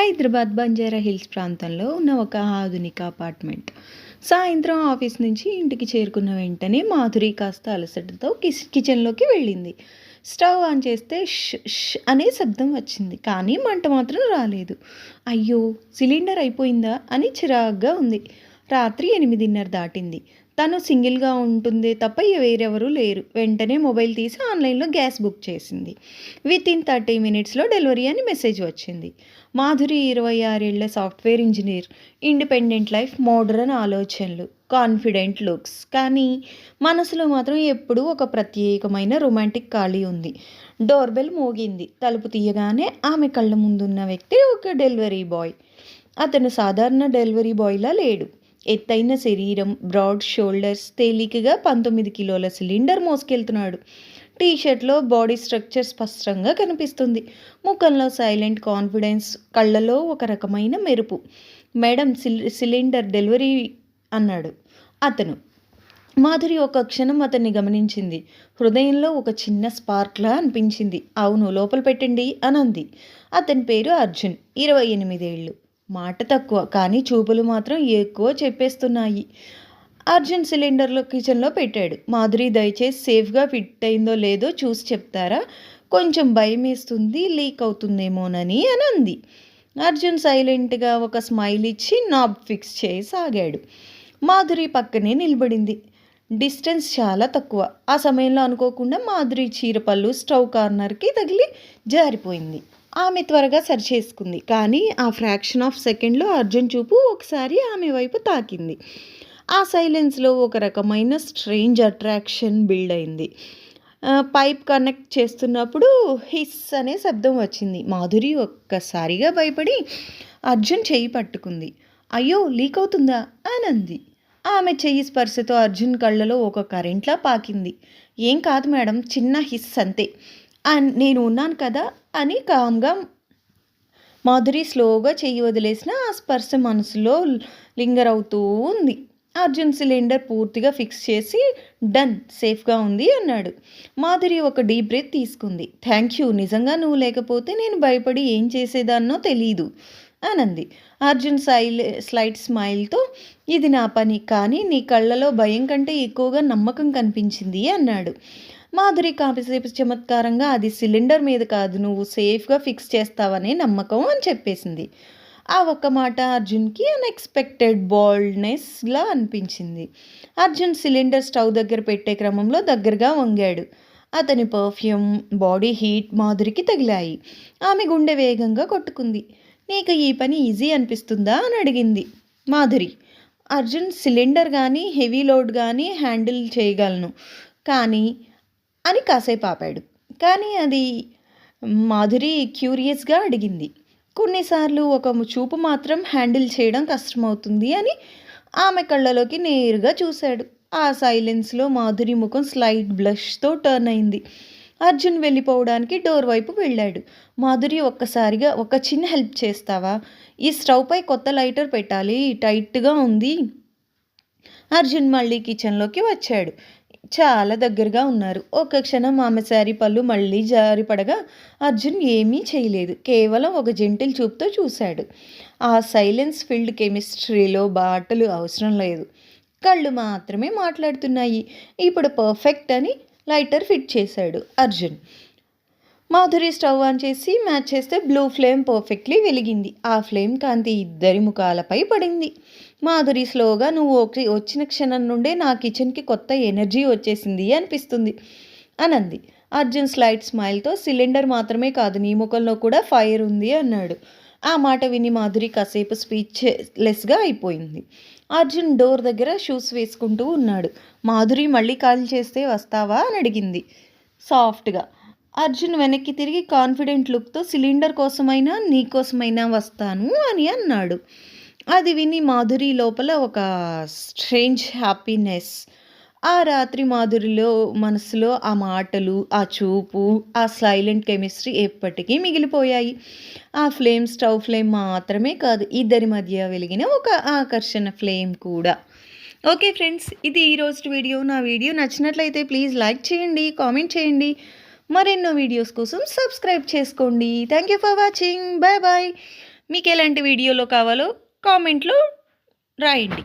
Hyderabad Banjara hills ప్రాంతంలో ఉన్న ఒక ఆధునిక అపార్ట్మెంట్. సాయంత్రం ఆఫీస్ నుంచి ఇంటికి చేరుకున్న వెంటనే మాధురి కాస్త అలసటతో కిస్ కిచెన్లోకి వెళ్ళింది. స్టవ్ ఆన్ చేస్తే ష్ ష్ అనే శబ్దం వచ్చింది కానీ మంట మాత్రం రాలేదు. అయ్యో సిలిండర్ అయిపోయిందా అని చిరాగ్గా ఉంది. రాత్రి ఎనిమిదిన్నర దాటింది. తను సింగిల్గా ఉంటుందే తప్ప వేరెవరూ లేరు. వెంటనే మొబైల్ తీసి ఆన్లైన్లో గ్యాస్ బుక్ చేసింది. విత్ ఇన్ థర్టీ మినిట్స్లో డెలివరీ అని మెసేజ్ వచ్చింది. మాధురి ఇరవై ఆరేళ్ళ software engineer independent life modern ఆలోచనలు కాన్ఫిడెంట్ లుక్స్. కానీ మనసులో మాత్రం ఎప్పుడూ ఒక ప్రత్యేకమైన రొమాంటిక్ ఖాళీ ఉంది. డోర్ బెల్ మోగింది. తలుపు తీయగానే ఆమె కళ్ళ ముందున్న వ్యక్తి ఒక డెలివరీ బాయ్. అతను సాధారణ డెలివరీ బాయ్లా లేడు. ఎత్తైన శరీరం బ్రాడ్ షోల్డర్స్ తేలికగా పంతొమ్మిది కిలోల సిలిండర్ మోసుకెళ్తున్నాడు. టీ షర్ట్లో బాడీ స్ట్రక్చర్ స్పష్టంగా కనిపిస్తుంది. ముఖంలో సైలెంట్ కాన్ఫిడెన్స్ కళ్ళలో ఒక రకమైన మెరుపు. మేడం సిలిండర్ డెలివరీ అన్నాడు అతను. మాధురి ఒక క్షణం అతన్ని గమనించింది. హృదయంలో ఒక చిన్న స్పార్క్లా అనిపించింది. అవును లోపల పెట్టండి అనంది. అతని పేరు అర్జున్ ఇరవై ఎనిమిదేళ్ళు. మాట తక్కువ కానీ చూపులు మాత్రం ఎక్కువ చెప్పేస్తున్నాయి. అర్జున్ సిలిండర్లో కిచెన్లో పెట్టాడు. మాధురి దయచేసి సేఫ్గా ఫిట్ అయిందో లేదో చూసి చెప్తారా? కొంచెం భయం వేస్తుంది లీక్ అవుతుందేమోనని అని అంది. అర్జున్ సైలెంట్గా ఒక స్మైల్ ఇచ్చి నాబ్ ఫిక్స్ చేసి సాగాడు మాధురి పక్కనే నిలబడింది. డిస్టెన్స్ చాలా తక్కువ. ఆ సమయంలో అనుకోకుండా మాధురి చీరపళ్ళు స్టవ్ కార్నర్కి తగిలి జారిపోయింది. ఆమె త్వరగా సరి చేసుకుంది కానీ ఆ ఫ్రాక్షన్ ఆఫ్ సెకండ్లో అర్జున్ చూపు ఒకసారి ఆమె వైపు తాకింది. ఆ సైలెన్స్లో ఒక రకమైన స్ట్రేంజ్ అట్రాక్షన్ బిల్డ్ అయింది. పైప్ కనెక్ట్ చేస్తున్నప్పుడు హిస్ అనే శబ్దం వచ్చింది. మాధురి ఒక్కసారిగా భయపడి అర్జున్ చెయ్యి పట్టుకుంది. అయ్యో లీక్ అవుతుందా? అని అంది. ఆమె చెయ్యి స్పర్శతో అర్జున్ కళ్ళలో ఒక కరెంట్లా పాకింది. ఏం కాదు మేడం చిన్న హిస్ అంతే. నేను ఉన్నాను కదా అని కామ్గా మాధురి స్లోగా చెయ్యి వదిలేసిన ఆ స్పర్శ మనసులో లింగర్ అవుతూ ఉంది. అర్జున్ సిలిండర్ పూర్తిగా ఫిక్స్ చేసి డన్ సేఫ్గా ఉంది అన్నాడు. మాధురి ఒక డీప్ బ్రెత్ తీసుకుంది. థ్యాంక్ యూ నిజంగా నువ్వు లేకపోతే నేను భయపడి ఏం చేసేదాన్నో తెలీదు అనంది. అర్జున్ సైల్ స్లైట్ స్మైల్తో ఇది నా పని కానీ నీ కళ్ళలో భయం కంటే ఎక్కువగా నమ్మకం కనిపించింది అన్నాడు. మాధురి కాసేపు చమత్కారంగా అది సిలిండర్ మీద కాదు నువ్వు సేఫ్గా ఫిక్స్ చేస్తావనే నమ్మకం అని చెప్పేసింది. ఆ ఒక్క మాట అర్జున్కి అన్ఎక్స్పెక్టెడ్ బాల్డ్నెస్లా అనిపించింది. అర్జున్ సిలిండర్ స్టవ్ దగ్గర పెట్టే క్రమంలో దగ్గరగా వంగాడు. అతని పర్ఫ్యూమ్ బాడీ హీట్ మాధురికి తగిలాయి. ఆమె గుండె వేగంగా కొట్టుకుంది. నీకు ఈ పని ఈజీ అనిపిస్తుందా అని అడిగింది మాధురి. అర్జున్ సిలిండర్ కానీ హెవీ లోడ్ కానీ హ్యాండిల్ చేయగలను. కానీ అని కాసేపు ఆపాడు. కానీ అది మాధురి క్యూరియస్గా అడిగింది. కొన్నిసార్లు ఒక చూపు మాత్రం హ్యాండిల్ చేయడం కష్టమవుతుంది అని ఆమె కళ్ళలోకి నేరుగా చూశాడు. ఆ సైలెన్స్లో మాధురి ముఖం స్లైట్ బ్లష్తో టర్న్ అయింది. అర్జున్ వెళ్ళిపోవడానికి డోర్ వైపు వెళ్ళాడు. మాధురి ఒక్కసారిగా ఒక చిన్న హెల్ప్ చేస్తావా? ఈ స్టవ్పై కొత్త లైటర్ పెట్టాలి టైట్గా ఉంది. అర్జున్ మళ్ళీ కిచెన్లోకి వచ్చాడు. చాలా దగ్గరగా ఉన్నారు. ఒక క్షణం ఆమె శారీ పళ్ళు మళ్ళీ జారిపడగా అర్జున్ ఏమీ చేయలేదు. కేవలం ఒక జెంటిల్ చూపుతో చూశాడు. ఆ సైలెన్స్ ఫీల్డ్ కెమిస్ట్రీలో బాటలు అవసరం లేదు. కళ్ళు మాత్రమే మాట్లాడుతున్నాయి. ఇప్పుడు పర్ఫెక్ట్ అని లైటర్ ఫిట్ చేశాడు అర్జున్. మాధురి స్టవ్ ఆన్ చేసి మ్యాచ్ చేస్తే బ్లూ ఫ్లేమ్ పర్ఫెక్ట్లీ వెలిగింది. ఆ ఫ్లేమ్ కాంతి ఇద్దరి ముఖాలపై పడింది. మాధురి స్లోగా నువ్వు వచ్చిన క్షణం నుండే నా కిచెన్కి కొత్త ఎనర్జీ వచ్చేసింది అనిపిస్తుంది అనంది. అర్జున్ స్లైట్ స్మైల్తో సిలిండర్ మాత్రమే కాదు నీ ముఖంలో కూడా ఫైర్ ఉంది అన్నాడు. ఆ మాట విని మాధురి కాసేపు స్పీచ్ లెస్గా అయిపోయింది. అర్జున్ డోర్ దగ్గర షూస్ వేసుకుంటూ ఉన్నాడు. మాధురి మళ్ళీ కాల్ చేస్తే వస్తావా? అని అడిగింది. సాఫ్ట్గా. అర్జున్ వెనక్కి తిరిగి కాన్ఫిడెంట్ లుక్తో సిలిండర్ కోసమైనా నీ కోసమైనా వస్తాను అని అన్నాడు. అది విని మాధురి లోపల ఒక స్ట్రేంజ్ హ్యాపీనెస్. ఆ రాత్రి మాధురిలో మనసులో ఆ మాటలు ఆ చూపు ఆ సైలెంట్ కెమిస్ట్రీ ఎప్పటికీ మిగిలిపోయాయి. ఆ ఫ్లేమ్ స్టవ్ ఫ్లేమ్ మాత్రమే కాదు ఇద్దరి మధ్య వెలిగిన ఒక ఆకర్షణ ఫ్లేమ్ కూడా. ఓకే ఫ్రెండ్స్ ఇది ఈరోజు వీడియో. నా వీడియో నచ్చినట్లయితే ప్లీజ్ లైక్ చేయండి కామెంట్ చేయండి. మరెన్నో వీడియోస్ కోసం సబ్స్క్రైబ్ చేసుకోండి. Thank you for watching. Bye bye. మీకు ఎలాంటి వీడియోలో కావాలో కామెంట్లో రాయండి.